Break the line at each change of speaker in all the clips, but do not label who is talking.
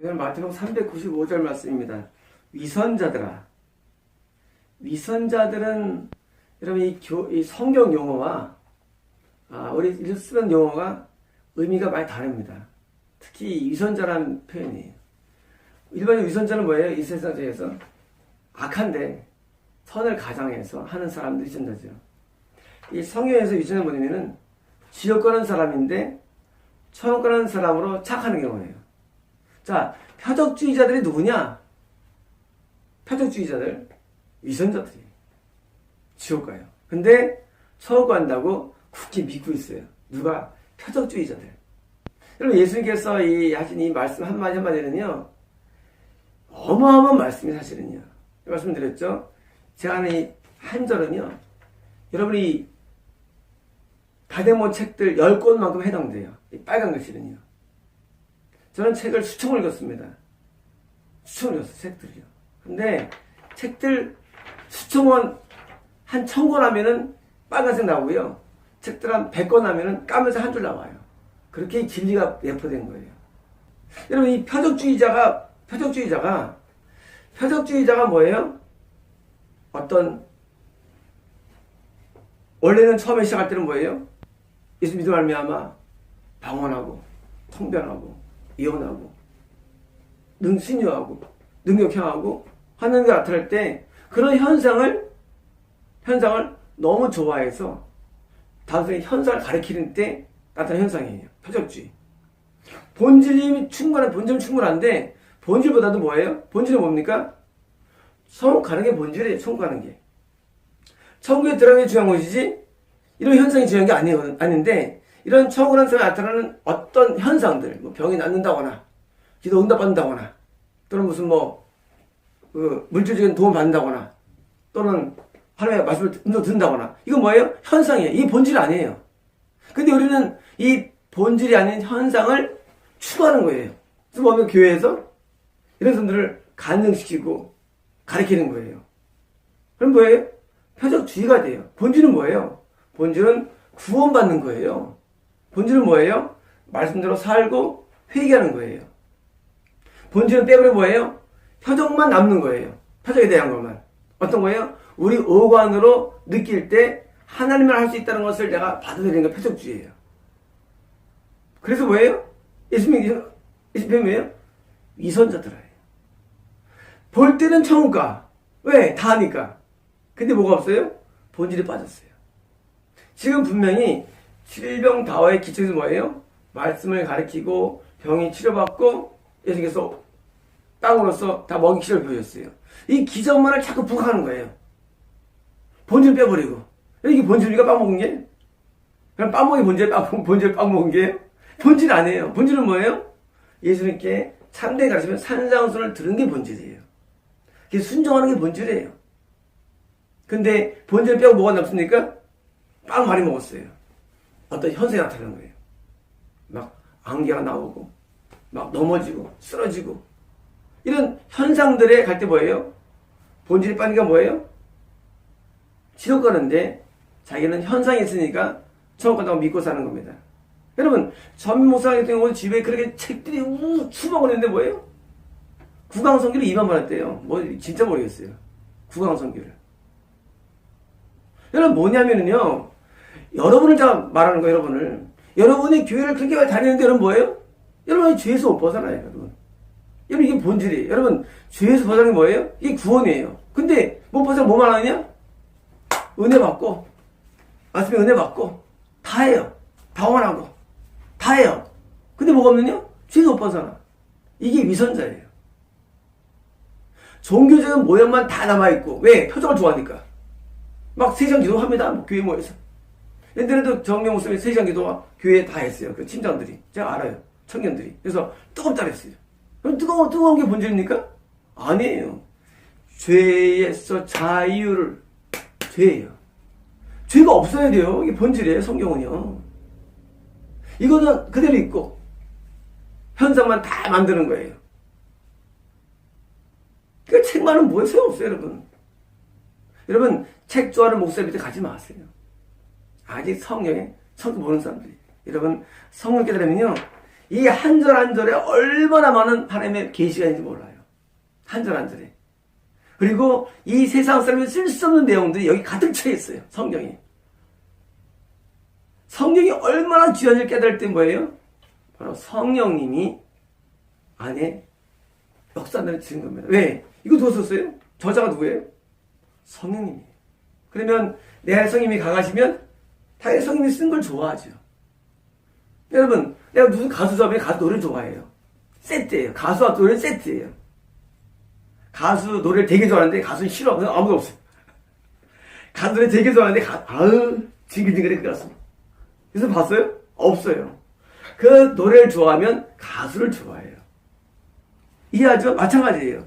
이건 마태복 395절 말씀입니다. 위선자들아. 위선자들은 여러분 이, 교, 이 성경 용어와 아, 우리 일 쓰는 용어가 의미가 많이 다릅니다. 특히 위선자라는 표현이에요. 일반적으로 위선자는 뭐예요? 이 세상에서 악한데 선을 가장해서 하는 사람들이 위선자죠. 이 성경에서 위선은 뭐냐면은 지옥 가는 사람인데 천국 가는 사람으로 착하는 경우예요. 자, 표적주의자들이 누구냐? 표적주의자들, 위선자들이 지옥 가요. 근데 천국 간다고 굳게 믿고 있어요. 누가? 표적주의자들. 여러분, 예수님께서 이 하신 이 말씀 한마디 한마디는요, 어마어마한 말씀이 사실은요. 말씀드렸죠? 제가 하는 이 한 절은요, 여러분이 다데모 책들 10권만큼 해당돼요. 이 빨간 글씨는요. 저는 책을 수천 권 읽었습니다. 수천 권 읽었어요, 책들이요. 근데 책들 수천 권, 한 천 권 하면은 빨간색 나오고요. 책들 한 백 권 하면은 까면서 한 줄 나와요. 그렇게 진리가 예포된 거예요. 여러분, 이 표적주의자가, 표적주의자가, 표적주의자가 뭐예요? 어떤, 원래는 처음에 시작할 때는 뭐예요? 예수 믿음 말미암아 방언하고 통변하고 예언하고 능신유하고 능력형하고 하나님과 나타날 때 그런 현상을 현상을 너무 좋아해서 단순히 현상을 가리키는 때 나타나는 현상이에요. 표적주의. 본질이 충분한 본질은 충분한데 본질보다도 뭐예요? 본질은 뭡니까? 성국 가는 게 본질이에요. 천국 가는 게. 천국에 들어가는 게 중요한 것이지 이런 현상이 중요한 게 아니, 아닌데 이런 사람에 나타나는 어떤 현상들 뭐 병이 낫는다거나 기도 응답받는다거나 또는 무슨 뭐 그 물질적인 도움 받는다거나 또는 하나님의 말씀을 듣는다거나 이건 뭐예요? 현상이에요. 이게 본질이 아니에요. 근데 우리는 이 본질이 아닌 현상을 추구하는 거예요. 그래서 뭐 교회에서 이런 사람들을 간증시키고 가리키는 거예요. 그럼 뭐예요? 표적주의가 돼요. 본질은 뭐예요? 본질은 구원받는 거예요. 본질은 뭐예요? 말씀대로 살고 회개하는 거예요. 본질은 빼버려 뭐예요? 표적만 남는 거예요. 표적에 대한 것만. 어떤 거예요? 우리 오관으로 느낄 때 하나님을 할 수 있다는 것을 내가 받아들이는 게 표적주의예요. 그래서 뭐예요? 예수님, 예수님 뭐예요? 위선자들아요. 볼 때는 천국 가. 왜? 다 하니까. 근데 뭐가 없어요? 본질이 빠졌어요. 지금 분명히 질병다워의 기초에서 뭐예요? 말씀을 가리키고 병이 치료받고 예수님께서 땅으로서 다 먹이 기를 보여줬어요. 이 기적만을 자꾸 부각하는 거예요. 본질 빼버리고. 이게 본질입니까? 빵 먹은 게? 그럼 빵 먹이 본질, 빵, 본질 빵 먹은 게? 본질 아니에요. 본질은 뭐예요? 예수님께 참되게 가르치면 산상순을 들은 게 본질이에요. 그게 순종하는 게 본질이에요. 근데 본질 빼고 뭐가 남습니까? 빵 많이 먹었어요. 어떤 현상이 나타나는 거예요. 막 안개가 나오고, 막 넘어지고, 쓰러지고. 이런 현상들에 갈 때 뭐예요? 본질이 빠니까 뭐예요? 지옥 가는데 자기는 현상이 있으니까 처음 간다고 믿고 사는 겁니다. 여러분, 전 목사 같은 경우는 집에 그렇게 책들이 우 수박을 했는데 뭐예요? 구강성교를 2만 번 했대요. 뭐, 진짜 모르겠어요. 구강성교를. 여러분, 뭐냐면요. 여러분을 제가 말하는 거예요, 여러분을. 여러분이 교회를 그렇게 많이 다니는데 여러분 뭐예요? 여러분이 죄에서 못 벗어나요, 여러분. 여러분, 이게 본질이에요. 여러분, 죄에서 벗어나는 게 뭐예요? 이게 구원이에요. 근데 못 벗어나 뭐만 하느냐? 은혜 받고, 말씀에 은혜 받고, 다 해요. 다 원하고, 다 해요. 근데 뭐가 없느냐? 죄에서 못 벗어나. 이게 위선자예요. 종교적인 모양만 다 남아있고, 왜? 표정을 좋아하니까. 막 세상 기도합니다. 뭐 교회 모여서. 옛날에도 정명 목사님 세상 기도가 교회에 다 했어요. 그 팀장들이. 제가 알아요. 청년들이. 그래서 뜨겁다 그랬어요. 그럼 뜨거운, 뜨거운 게 본질입니까? 아니에요. 죄에서 자유를, 죄예요. 죄가 없어야 돼요. 이게 본질이에요. 성경은요. 이거는 그대로 있고, 현상만 다 만드는 거예요. 그 책만은 뭐에 소용없어요, 여러분. 여러분, 책 좋아하는 목사 밑에 가지 마세요. 아직 성경에 성경 모르는 사람들이. 여러분, 성경 깨달으면요, 이 한 절 한 절에 얼마나 많은 하나님의 계시가 있는지 몰라요. 한 절 한 절에. 그리고 이 세상 사람이 쓸 수 없는 내용들이 여기 가득 차 있어요. 성경이. 성경이 얼마나 귀한지 깨달을 때 뭐예요? 바로 성령님이 안에 역사를 지은 겁니다. 왜? 이거 누가 썼어요? 저자가 누구예요? 성령님이에요. 그러면 내 성님이 강하시면 당연히 성님이 쓴 걸 좋아하죠. 여러분, 내가 무슨 가수 잡으면 가수 노래 좋아해요. 세트예요. 가수와 노래는 세트예요. 가수 노래를 되게 좋아하는데 가수는 싫어. 그냥 아무도 없어요. 가수 노래 되게 좋아하는데 가, 아우 징글징글해 그 가수. 그래서 봤어요? 없어요. 그 노래를 좋아하면 가수를 좋아해요. 이해하죠? 마찬가지예요.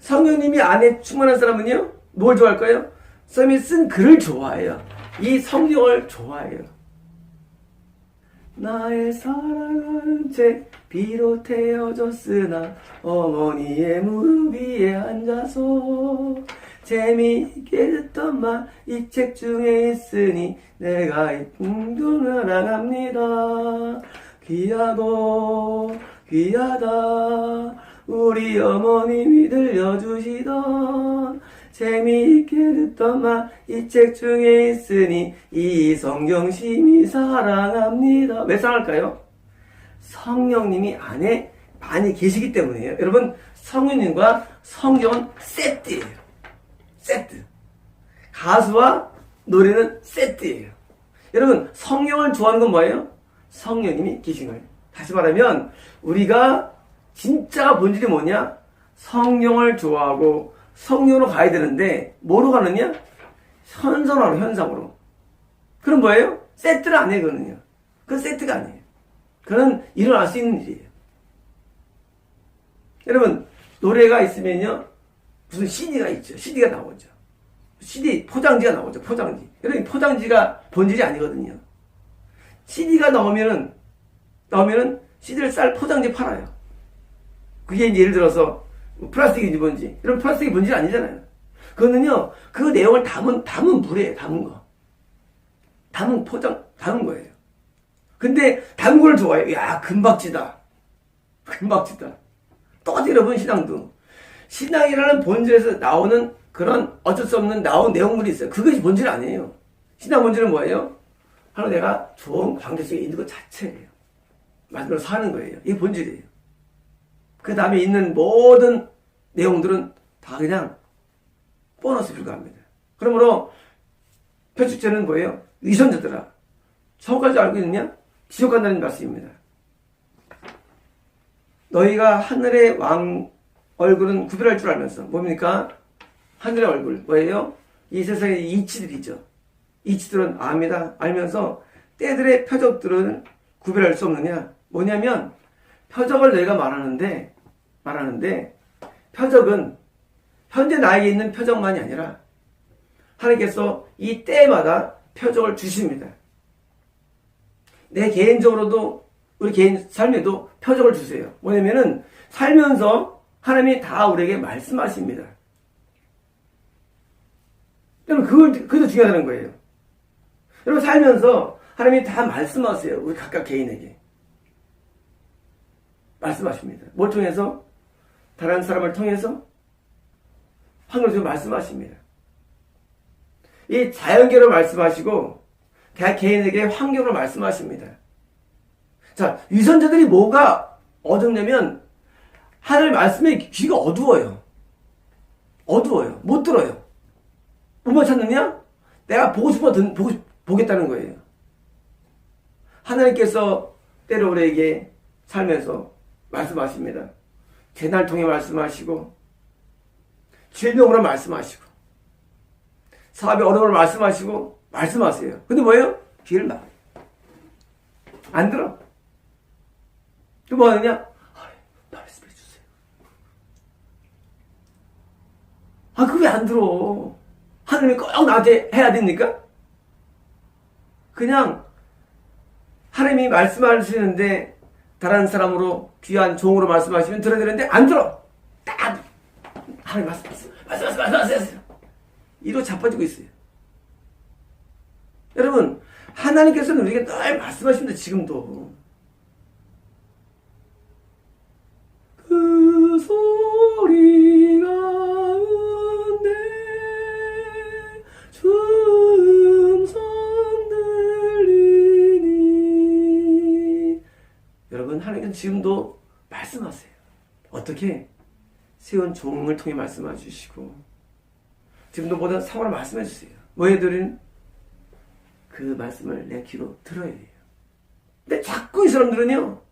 성령님이 안에 충만한 사람은요, 뭘 좋아할까요? 성령이 쓴 글을 좋아해요. 이 성경을 좋아해요. 나의 사랑은 제 비롯되어졌으나 어머니의 무릎 위에 앉아서 재미있게 듣던 말 이 책 중에 있으니 내가 이 풍경을 알아갑니다 귀하고 귀하다 우리 어머님이 들려주시던 재미있게 듣던 말이책 중에 있으니 이 성경심이 사랑합니다 왜 사랑할까요? 성령님이 안에 많이 계시기 때문이에요 여러분 성령님과 성경은 세트예요 세트 가수와 노래는 세트예요. 여러분, 성령을 좋아하는 건 뭐예요? 성령님이 계신 거예요. 다시 말하면, 우리가 진짜 본질이 뭐냐? 성령을 좋아하고 성령으로 가야 되는데, 뭐로 가느냐? 현상으로, 현상으로. 그럼 뭐예요? 세트를 안 해, 그거는요. 그건 세트가 아니에요. 그건 일어날 수 있는 일이에요. 여러분, 노래가 있으면요, 무슨 CD가 있죠. CD가 나오죠. CD 포장지가 나오죠. 포장지. 여러분 포장지가 본질이 아니거든요. CD가 나오면은 나오면은 CD를 쌀 포장지 팔아요. 그게 예를 들어서 뭐 플라스틱인지 뭔지 이런 플라스틱이 본질이 아니잖아요. 그거는요 그 내용을 담은 담은 물이에요. 담은 거. 담은 포장 담은 거예요. 근데 담은 걸 좋아해요. 야 금박지다. 금박지다. 똑같이 여러분 신앙도 신앙이라는 본질에서 나오는 그런 어쩔 수 없는 나온 내용물이 있어요. 그것이 본질 아니에요. 신앙 본질은 뭐예요? 하나 내가 좋은 관계 속에 있는 것 자체예요. 말씀으로 사는 거예요. 이게 본질이에요. 그 다음에 있는 모든 내용들은 다 그냥 보너스 불가합니다. 그러므로 표축제는 뭐예요? 위선자들아. 저까지 알고 있느냐? 지옥 간다는 말씀입니다. 너희가 하늘의 왕 얼굴은 구별할 줄 알면서 뭡니까? 하늘의 얼굴 뭐예요? 이 세상의 이치들이죠. 이치들은 압니다. 알면서 때들의 표적들은 구별할 수 없느냐? 뭐냐면 표적을 너희가 말하는데 말하는데 표적은 현재 나에게 있는 표적만이 아니라 하나님께서 이 때마다 표적을 주십니다. 내 개인적으로도 우리 개인 삶에도 표적을 주세요. 뭐냐면은 살면서 하나님이 다 우리에게 말씀하십니다. 여러분, 그걸, 그것도 중요하다는 거예요. 여러분, 살면서 하나님이 다 말씀하세요. 우리 각각 개인에게. 말씀하십니다. 뭘 통해서? 다른 사람을 통해서? 환경을 말씀하십니다. 이 자연계로 말씀하시고, 개인에게 환경으로 말씀하십니다. 자, 위선자들이 뭐가 어둡냐면, 하늘 말씀에 귀가 어두워요. 어두워요. 못 들어요. 뭐만 찾느냐? 내가 보고 싶어 듣, 보고, 보겠다는 거예요. 하나님께서 때로 우리에게 살면서 말씀하십니다. 재날 통해 말씀하시고, 질병으로 말씀하시고, 사업의 어려움을 말씀하시고, 말씀하세요. 근데 뭐예요? 귀를 막. 안 들어. 또 뭐 하느냐? 말씀해 주세요. 아, 그게 안 들어. 하나님이 꼭 나한테 해야 됩니까? 그냥 하나님이 말씀하시는데 다른 사람으로 귀한 종으로 말씀하시면 들어야 되는데 안 들어. 딱 하나님 말씀 말씀 말씀 말씀 말씀 이로 자빠지고 있어요. 여러분 하나님께서는 우리에게 늘 말씀하십니다. 지금도 그 소. 지금도 말씀하세요. 어떻게? 세운 종을 통해 말씀해 주시고 지금도 모든 상황을 말씀해 주세요. 뭐에 들은 그 말씀을 내 귀로 들어야 돼요. 근데 자꾸 이 사람들은요,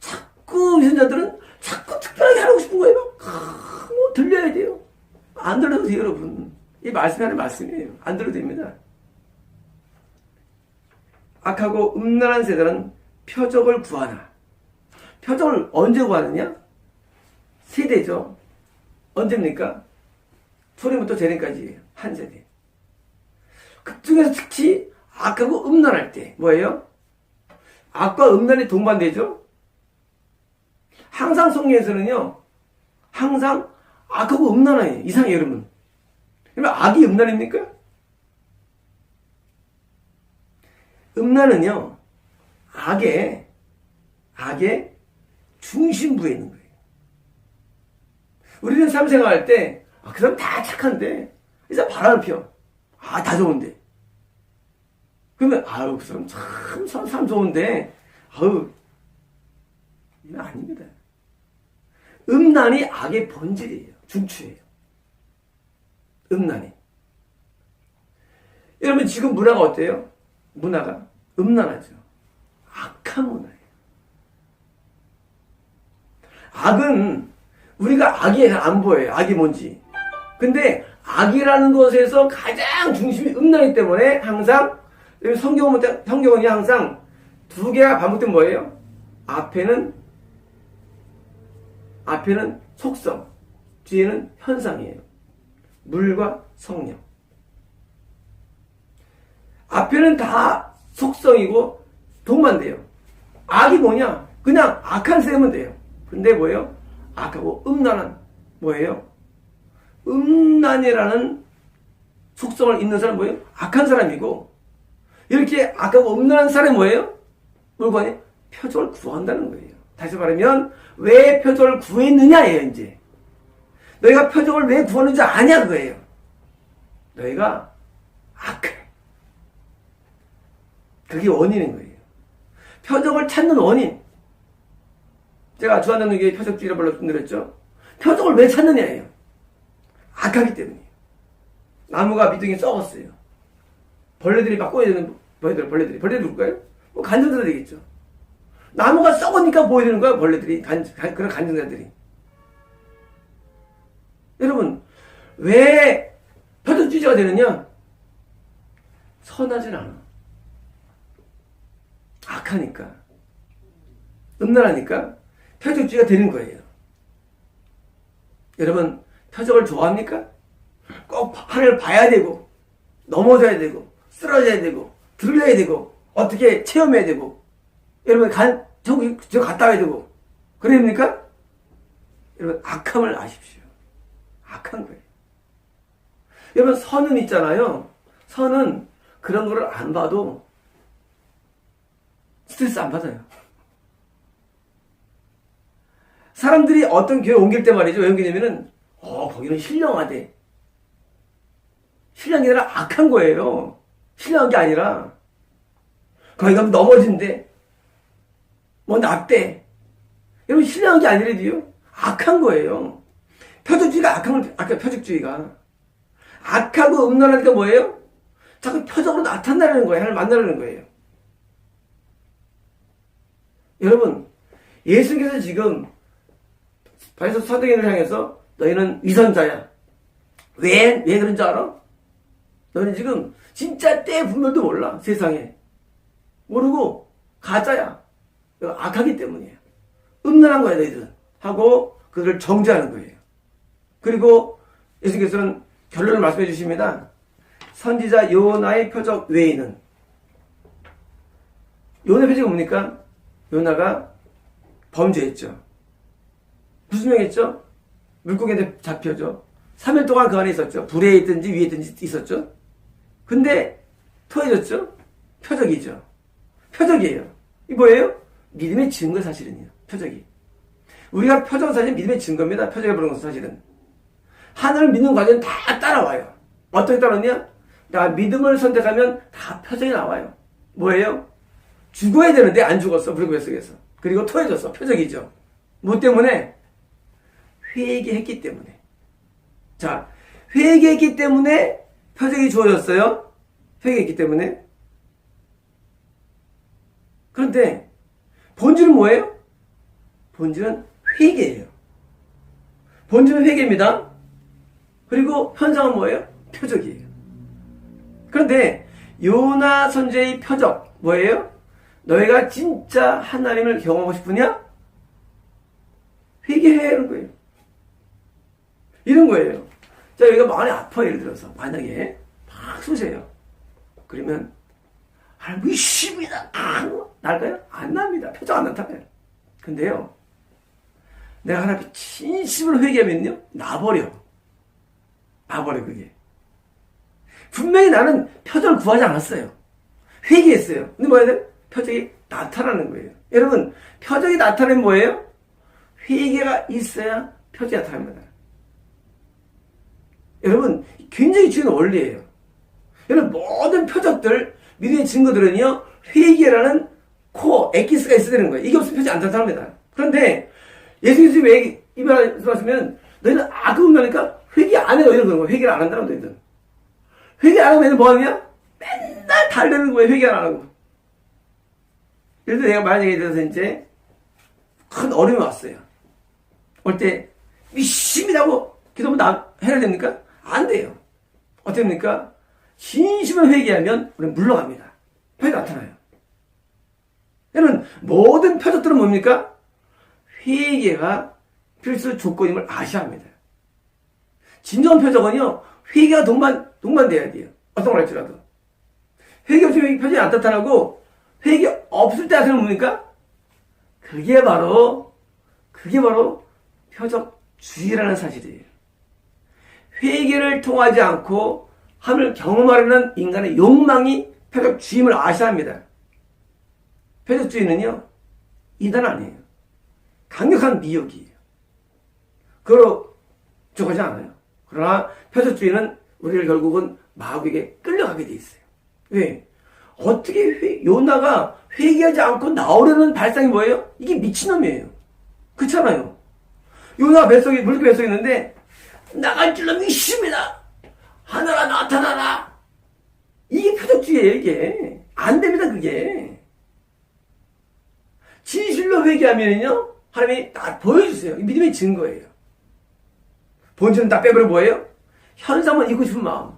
자꾸 위선자들은 자꾸 특별하게 하고 싶은 거예요. 아, 뭐 들려야 돼요. 안 들어도 돼요, 여러분. 이 말씀이 하는 말씀이에요. 안 들어도 됩니다. 악하고 음란한 세대는 표적을 구하나. 표적을 언제 구하느냐? 세대죠. 언제입니까? 초림부터 재림까지 한 세대. 그 중에서 특히 악하고 음란할 때 뭐예요? 악과 음란이 동반되죠? 항상 성경에서는요, 항상 악하고 음란해요. 이상해요, 여러분. 그러면 악이 음란입니까? 음란은요, 악의, 악의 중심부에 있는 거예요. 우리는 삶 생활할 때, 아, 그 사람 다 착한데, 이 사람 바람을 피워. 아, 다 좋은데. 그러면, 아유, 그 사람 참, 참, 참 좋은데, 아유, 이건 아닙니다. 음란이 악의 본질이에요. 중추예요. 음란이. 여러분, 지금 문화가 어때요? 문화가 음란하죠. 악한 문화예요. 악은 우리가 악이 안 보여요. 악이 뭔지. 근데 악이라는 것에서 가장 중심이 음란이기 때문에 항상 성경은 성경은 항상 두 개가 반복된 뭐예요? 앞에는 앞에는 속성, 뒤에는 현상이에요. 물과 성령. 앞에는 다 속성이고 동반돼요. 악이 뭐냐? 그냥 악한 셈은 돼요. 근데 뭐예요? 악하고 음란한 뭐예요? 음란이라는 속성을 있는 사람 뭐예요? 악한 사람이고 이렇게 악하고 음란한 사람이 뭐예요? 물건에 표적을 구한다는 거예요. 다시 말하면 왜 표적을 구했느냐예요 이제 너희가 표적을 왜 구하는지 아냐 그거예요. 너희가 악해. 그게 원인인 거예요. 표적을 찾는 원인. 제가 주한장로교회 표적주의를 말씀드렸죠. 표적을 왜 찾느냐예요. 악하기 때문이에요. 나무가 미등에 썩었어요. 벌레들이 막 꼬여야 되는 벌레들, 벌레들이. 벌레들 누굴까요? 뭐 간증자들 되겠죠. 나무가 썩으니까 보여야 되는 거예요, 벌레들이. 간, 간, 그런 간증자들이. 여러분, 왜 표적주의자가 되느냐? 선하진 않아. 악하니까. 음란하니까 표적주의가 되는 거예요. 여러분, 표적을 좋아합니까? 꼭 하늘을 봐야 되고, 넘어져야 되고, 쓰러져야 되고, 들려야 되고, 어떻게 체험해야 되고, 여러분, 간, 저기, 저 갔다 와야 되고, 그럽니까? 여러분, 악함을 아십시오. 악한 거예요. 여러분, 선은 있잖아요. 선은 그런 거를 안 봐도 스트레스 안 받아요. 사람들이 어떤 교회 옮길 때 말이죠. 왜 옮기냐면은, 어, 거기는 신령하대. 신령이 아니라 악한 거예요. 신령한 게 아니라. 거기 가면 넘어진대. 뭐 낫대. 여러분, 신령한 게 아니래도요. 악한 거예요. 표적주의가 악한 걸, 아까 표적주의가. 악하고 음란하니까 뭐예요? 자꾸 표적으로 나타나려는 거예요. 하나님 만나려는 거예요. 여러분, 예수님께서 지금 바리서 사도인을 향해서 너희는 위선자야. 왜, 왜 그런 줄 알아? 너는 지금 진짜 때 분별도 몰라, 세상에. 모르고 가짜야. 악하기 때문이에요. 음란한 거야, 너희들은. 하고 그들을 정죄하는 거예요. 그리고 예수님께서는 결론을 말씀해 주십니다. 선지자 요나의 표적 외에는 요나 표적이 뭡니까? 요나가 범죄했죠. 무슨 명 했죠? 물고기한테 잡혀죠. 3일 동안 그 안에 있었죠. 불에 있든지 위에 있든지 있었죠. 근데 토해졌죠? 표적이죠. 표적이에요. 이 뭐예요? 믿음의 증거 사실은요. 표적이. 우리가 표적 사실 믿음의 증거입니다. 표적에 보는 것은 사실은. 하늘을 믿는 과정은 다 따라와요. 어떻게 따라오냐? 나 믿음을 선택하면 다 표적이 나와요. 뭐예요? 죽어야 되는데 안 죽었어. 불구의 속에서. 그리고 토해졌어. 표적이죠. 뭐 때문에? 회개했기 때문에. 자, 회개했기 때문에 표적이 주어졌어요. 회개했기 때문에. 그런데 본질은 뭐예요? 본질은 회개예요. 본질은 회개입니다. 그리고 현상은 뭐예요? 표적이에요. 그런데 요나 선제의 표적 뭐예요? 너희가 진짜 하나님을 경험하고 싶으냐? 회개해 이런 거예요. 이런 거예요. 자 여기가 많이 아파 예를 들어서 만약에 막 쏘세요. 그러면 아 의심이다 날까요? 안 납니다. 표정 안 나타나요. 근데요 내가 하나님 진심으로 회개하면요 나버려. 나버려 그게. 분명히 나는 표적을 구하지 않았어요. 회개했어요. 근데 뭐야 돼? 표적이 나타나는 거예요. 여러분, 표적이 나타나면 뭐예요? 회개가 있어야 표적이 나타납니다. 여러분, 굉장히 중요한 원리예요. 여러분, 모든 표적들, 믿음의 증거들은요, 회개라는 코, 엑기스가 있어야 되는 거예요. 이게 없으면 표적이 안 나타납니다. 그런데, 예수님이 왜 이 말씀하시면, 너희는 악을 나니까 회개 안 해요. 이런 거예요. 회개를 안 한다는 너희들. 회개 안 하면 뭐 하느냐? 맨날 달래는 거예요. 회개 안 하고. 그래서 내가 만약에 들어서 이제 큰 어려움이 왔어요. 올 때 미심이라고 기도하면 나 해야 됩니까? 안 돼요. 어떻게 됩니까? 진심을 회개하면 우리는 물러갑니다. 표가 나타나요. 여러분 모든 표적들은 뭡니까? 회개가 필수 조건임을 아셔야 합니다. 진정한 표적은요, 회개가 동반, 동반돼야 돼요. 어떤 걸 할지라도. 회개 없으면 표정이 안 나타나고, 회개 없을 때 하시는 뭡니까? 그게 바로, 그게 바로 표적 주의라는 사실이에요. 회개를 통하지 않고 함을 경험하려는 인간의 욕망이 표적주의임을 아셔야 합니다. 표적주의는요, 이단 아니에요. 강력한 미혹이에요. 그로 죽하지 않아요. 그러나 표적주의는 우리를 결국은 마귀에게 끌려가게 돼 있어요. 왜? 어떻게 회, 요나가 회개하지 않고 나오려는 발상이 뭐예요? 이게 미친놈이에요. 그렇잖아요. 요나가 뱃속에 물개 뱃속에 있는데 나갈 줄로 믿습니다. 하나가 나타나라. 이게 표적주의예요. 이게 안 됩니다. 그게 진실로 회개하면요 하나님이 다 보여주세요. 믿음의 증거예요. 본질은 다 빼버려 뭐예요? 현상만 잊고 싶은 마음.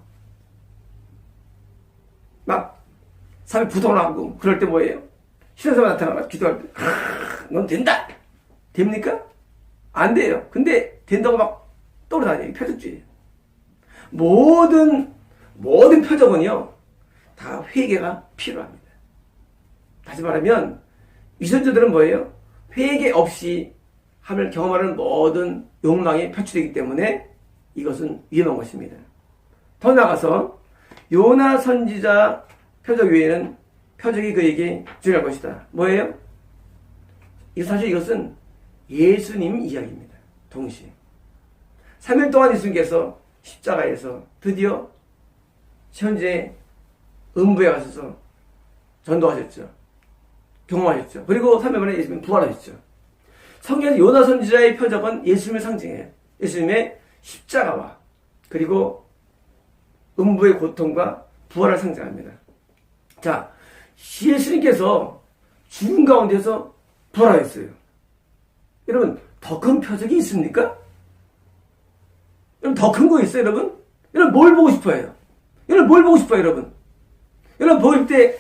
막, 삶이 부도나고, 그럴 때 뭐예요? 신앙사만 나타나라. 기도할 때, 아, 넌 된다! 됩니까? 안 돼요. 근데, 된다고 막 떠오르다니. 표적주의. 모든, 모든 표적은요, 다 회개가 필요합니다. 다시 말하면, 위선자들은 뭐예요? 회개 없이 함을 경험하는 모든 욕망이 표출되기 때문에 이것은 위험한 것입니다. 더 나아가서 요나 선지자 표적 외에는 표적이 그에게 중요할 것이다. 뭐예요? 이 사실 이것은 예수님 이야기입니다. 동시에. 3일 동안 예수님께서 십자가에서 드디어 현재 음부에 가셔서 전도하셨죠. 경험하셨죠. 그리고 3일 만에 예수님 부활하셨죠. 성경에서 요나 선지자의 표적은 예수님을 상징해요. 예수님의 십자가와 그리고 음부의 고통과 부활을 상징합니다. 자, 예수님께서 죽은 가운데서 부활하였어요. 여러분, 더 큰 표적이 있습니까? 여러분, 더 큰 거 있어요, 여러분? 여러분, 뭘 보고 싶어요? 여러분, 뭘 보고 싶어요, 여러분? 여러분, 보일 때,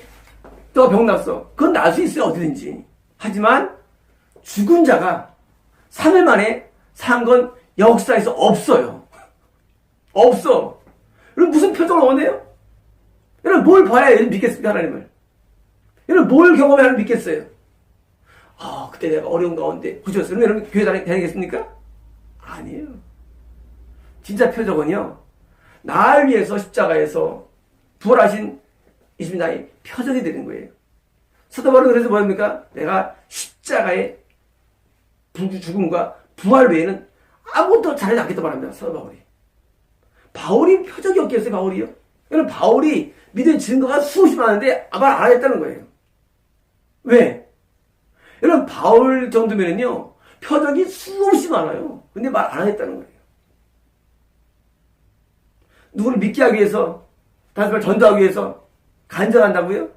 너가 병 났어. 그건 날 수 있어요, 어디든지. 하지만, 죽은 자가 3일 만에 산 건 역사에서 없어요. 없어. 여러분 무슨 표정을 원해요? 여러분 뭘 봐야 믿겠습니까 하나님을? 여러분 뭘 경험해야 믿겠어요? 아 그때 내가 어려운 가운데 구주였어요. 여러분 교회 다니겠습니까? 아니에요. 진짜 표적은요. 날 위해서 십자가에서 부활하신 예수님 나의 표적이 되는 거예요. 사도 바울은 그래서 뭐합니까? 내가 십자가에 죽음과 부활 외에는 아무것도 잘하지 않겠다 말합니다. 사도 바울이. 바울이 표적이 없겠어요, 바울이요? 여러분, 바울이 믿은 증거가 수없이 많은데 말안 하겠다는 거예요. 왜? 여러분 바울 정도면은요 표적이 수없이 많아요. 근데 말 안 하겠다는 거예요. 누구를 믿게 하기 위해서 다시 말 전도하기 위해서 간절한다고요?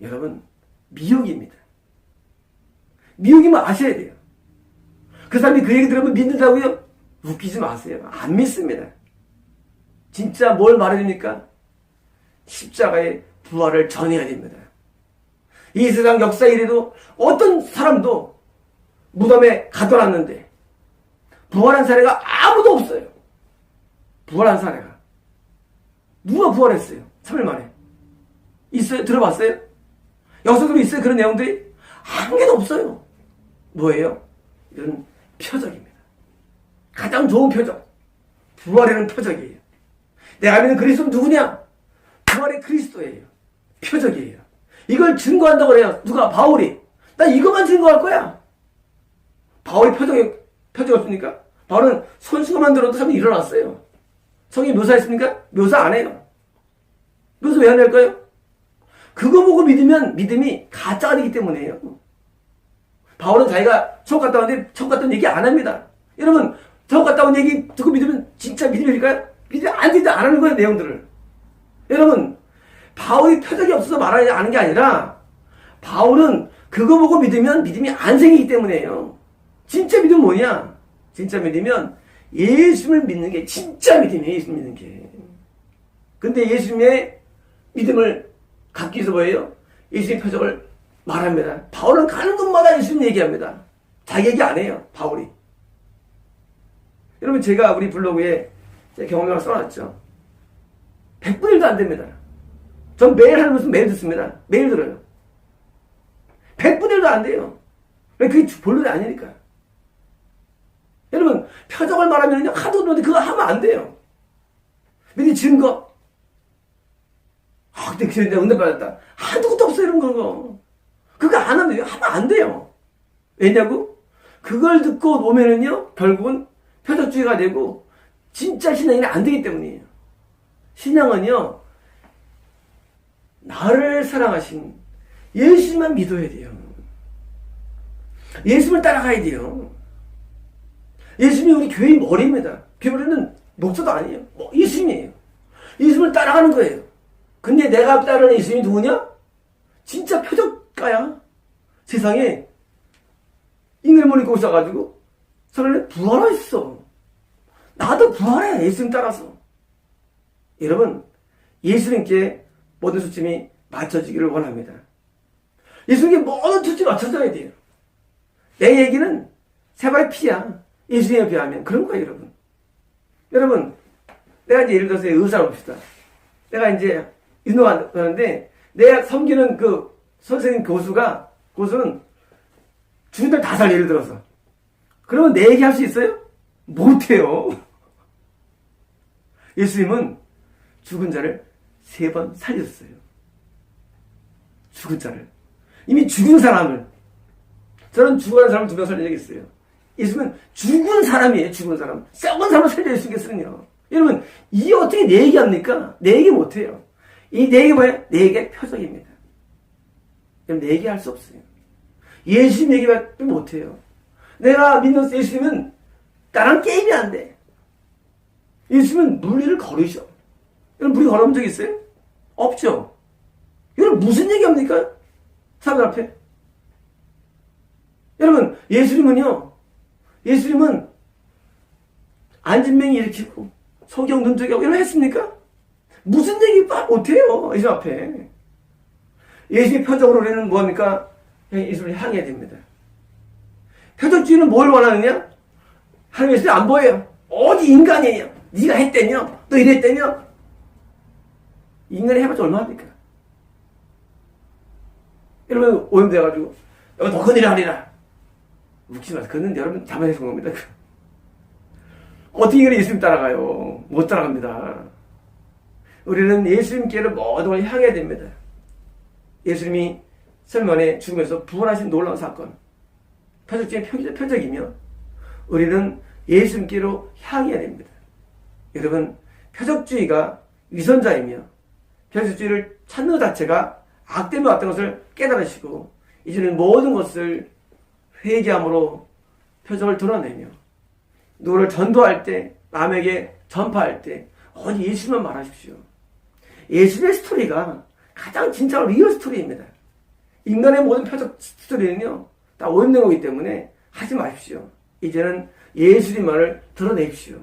여러분 미혹입니다. 미혹이면 아셔야 돼요. 그 사람이 그 얘기 들으면 믿는다고요? 웃기지 마세요. 안 믿습니다. 진짜 뭘 말해야 됩니까? 십자가의 부활을 전해야 됩니다. 이 세상 역사 이래도 어떤 사람도 무덤에 가둬놨는데 부활한 사례가 아무도 없어요. 부활한 사례가. 누가 부활했어요? 3일 만에. 있어요? 들어봤어요? 역사적으로 있어요? 그런 내용들이? 한 개도 없어요. 뭐예요? 이런 표적입니다. 가장 좋은 표적. 부활에는 표적이에요. 내가 믿는 그리스도는 누구냐? 부활의 그리스도예요. 표적이에요. 이걸 증거한다고 그래요. 누가? 바울이. 나 이것만 증거할 거야. 바울이 표적이, 표적 없습니까? 바울은 손수건만 들어도 사람이 일어났어요. 성이 묘사했습니까? 묘사 안 해요. 묘사 왜 안 할까요? 그거 보고 믿으면 믿음이 가짜가 되기 때문에요. 바울은 자기가 처음 갔다 왔는데 처음 갔다 온 얘기 안 합니다. 여러분, 처음 갔다 온 얘기 듣고 믿으면 진짜 믿음일까요? 믿으면 안 된다, 안 하는 거예요, 내용들을. 여러분, 바울이 표적이 없어서 말하지 않은 게 아니라, 바울은 그거 보고 믿으면 믿음이 안 생기기 때문이에요. 진짜 믿음 뭐냐? 진짜 믿으면 예수님을 믿는 게 진짜 믿음이에요, 예수 믿는 게. 근데 예수님의 믿음을 갖기 위해서 뭐예요? 예수님의 표적을 말합니다. 바울은 가는 곳마다 예수님 얘기합니다. 자기 얘기 안 해요, 바울이. 여러분, 제가 우리 블로그에 제 경험을 써놨죠. 100분의 1도 안 됩니다. 전 매일 것은 매일 듣습니다. 매일 들어요. 100분의 1도 안 돼요. 왜 그게 본론이 아니니까. 여러분, 표적을 말하면 하도 그런데 그거 하면 안 돼요. 믿음 증거. 아, 근데 그 내가 응답 받았다. 한두 것도 없어, 이런 거. 그거 안 하면, 하면 안 돼요. 왜냐고? 그걸 듣고 노면은요, 결국은 표적주의가 되고, 진짜 신앙이 안 되기 때문이에요. 신앙은요, 나를 사랑하신 예수만 믿어야 돼요. 예수를 따라가야 돼요. 예수님이 우리 교회의 머리입니다. 교회는 목사도 아니에요. 뭐 예수님이에요. 예수님을 따라가는 거예요. 근데 내가 따르는 예수님이 누구냐? 진짜 표적가야. 세상에 잉글물 입고 있어가지고 저를 부활했어. 나도 부활해. 예수님 따라서. 여러분, 예수님께 모든 초점이 맞춰지기를 원합니다. 예수님께 모든 초점이 맞춰져야 돼요. 내 얘기는 세발 피야. 예수님에 비하면 그런 거예요, 여러분. 여러분, 내가 이제 예를 들어서 의사를 봅시다. 내가 이제 운동하는데, 내가 섬기는 그 선생님 교수가, 교수는 죽은 다 살, 예를 들어서. 그러면 내 얘기 할 수 있어요? 못해요. 예수님은 죽은 자를 세 번 살렸어요. 죽은 자를. 이미 죽은 사람을. 저는 죽어가는 사람을 두 명 살린 적이 있어요. 예수님은 죽은 사람이에요, 죽은 사람. 썩은 사람을 살려야 수 있겠으면요. 여러분, 이게 어떻게 내 얘기 합니까? 내 얘기 못해요. 이 내 얘기 뭐예요? 내 얘기의 표적입니다. 여러분, 내 얘기 할 수 없어요. 예수님 얘기밖에 못해요. 내가 믿는 예수님은 나랑 게임이 안 돼. 예수님은 물리를 걸으셔. 여러분, 물리 걸어본 적 있어요? 없죠? 여러분, 무슨 얘기 합니까? 사람들 앞에. 여러분, 예수님은요, 예수님은 안진맹이 일으키고 소경 눈뜨기하고 이런 거 했습니까? 무슨 얘기 못해요. 예수님 앞에. 예수님 표적으로 우리는 뭐합니까? 예수님을 향해야 됩니다. 표적주의는 뭘 원하느냐? 하나님 예수님 안 보여요. 어디 인간이에요. 네가 했대며 또 이랬대며 인간이 해봤자 얼마합니까? 여러분 오염돼가지고 여기 더 큰일을 하리라. 묵지 마세요. 그는 여러분 자만해서 겁니다. 어떻게 그래 예수님 따라가요? 못 따라갑니다. 우리는 예수님께를 모든 걸 향해야 됩니다. 예수님이 설만에 죽으면서 부활하신 놀라운 사건. 표적 중에 표적이며 우리는 예수님께로 향해야 됩니다. 여러분, 표적주의가 위선자이며 표적주의를 찾는 것 자체가 악됨에 왔던 것을 깨달으시고 이제는 모든 것을 회개함으로 표적을 드러내며 누구를 전도할 때 남에게 전파할 때 오직 예수만 말하십시오. 예수의 스토리가 가장 진짜 리얼 스토리입니다. 인간의 모든 표적 스토리는요 다 오염된 거기 때문에 하지 마십시오. 이제는 예수님만을 드러내십시오.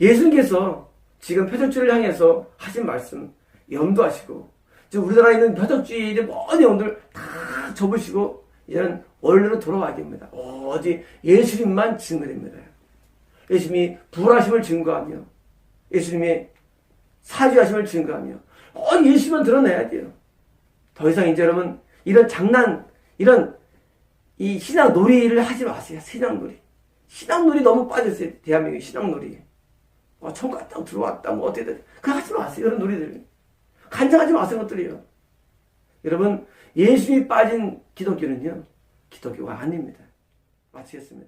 예수님께서 지금 표적주의를 향해서 하신 말씀 염두하시고 지금 우리나라에 있는 표적주의의 모든 영들 다 접으시고 이제는 원래로 돌아와야 됩니다. 오직 예수님만 증거됩니다. 예수님이 불하심을 증거하며 예수님의 사죄하심을 증거하며 오직 예수님만 드러내야 돼요. 더 이상 이제 여러분 이런 장난 이런 이 신앙 놀이를 하지 마세요. 신앙 놀이. 신앙 놀이 너무 빠졌어요. 대한민국 신앙 놀이. 어, 천국 갔다 들어왔다 뭐 어떻게든 그거 하지 마세요. 이런 놀이들. 간장하지 마세요. 것들이요. 여러분 예수님이 빠진 기독교는요. 기독교가 아닙니다. 마치겠습니다.